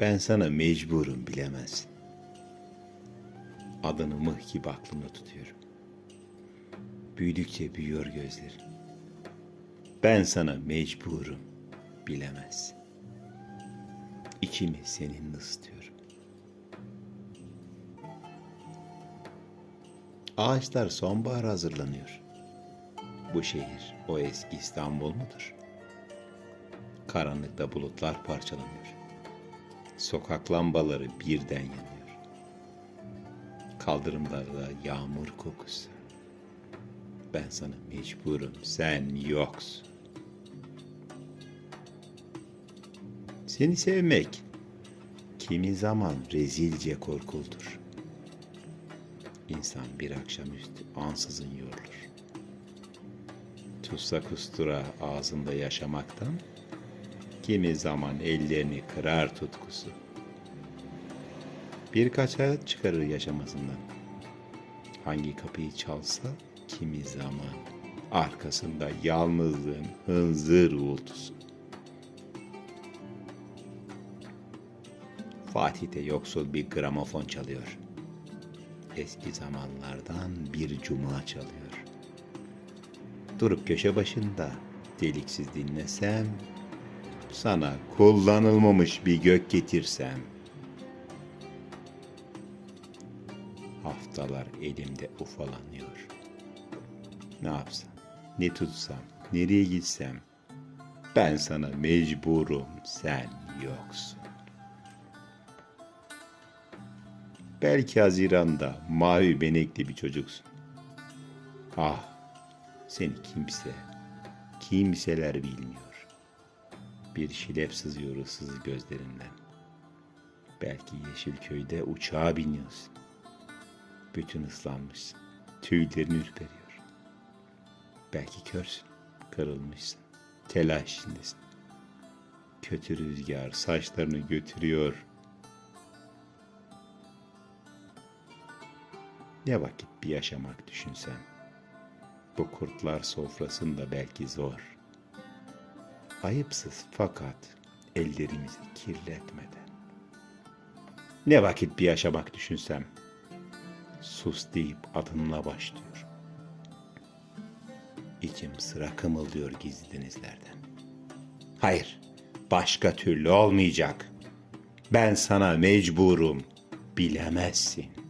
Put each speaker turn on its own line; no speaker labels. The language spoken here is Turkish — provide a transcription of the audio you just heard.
Ben sana mecburum bilemezsin. Adını mıh gibi aklımda tutuyorum. Büyüdükçe büyüyor gözlerin. Ben sana mecburum bilemezsin. İçimi seninle ısıtıyorum. Ağaçlar sonbahar hazırlanıyor. Bu şehir o eski İstanbul mudur? Karanlıkta bulutlar parçalanıyor. Sokak lambaları birden yanıyor. Kaldırımlarda yağmur kokusu. Ben sana mecburum, sen yoksun. Seni sevmek kimi zaman rezilce korkuldur. İnsan bir akşamüstü ansızın yorulur. Tutsa kustura ağzında yaşamaktan, kimi zaman ellerini kırar tutkusu. Birkaç hayat çıkarır yaşamasından. Hangi kapıyı çalsa kimi zaman arkasında yalnızlığın hınzır uğultusu. Fatih'te yoksul bir gramofon çalıyor. Eski zamanlardan bir cuma çalıyor. Durup köşe başında deliksiz dinlesem, sana kullanılmamış bir gök getirsem, haftalar elimde ufalanıyor. Ne yapsam, ne tutsam, nereye gitsem, ben sana mecburum, sen yoksun. Belki Haziran'da mavi benekli bir çocuksun. Ah, seni kimse, kimseler bilmiyor. Bir şilep sızıyor ıssız gözlerinden. Belki Yeşilköy'de uçağa biniyorsun. Bütün ıslanmışsın, tüylerin ürperiyor. Belki körsün, kırılmışsın, telaş içindesin. Kötü rüzgar saçlarını götürüyor, Ne vakit bir yaşamak düşünsem. Bu kurtlar sofrasında belki zor. Ayıpsız fakat ellerimizi kirletmeden. Ne vakit bir yaşamak düşünsem. Sus deyip adınla başlıyor. İçim sıra kımıldıyor gizli denizlerden. Hayır, başka türlü olmayacak. Ben sana mecburum, bilemezsin.''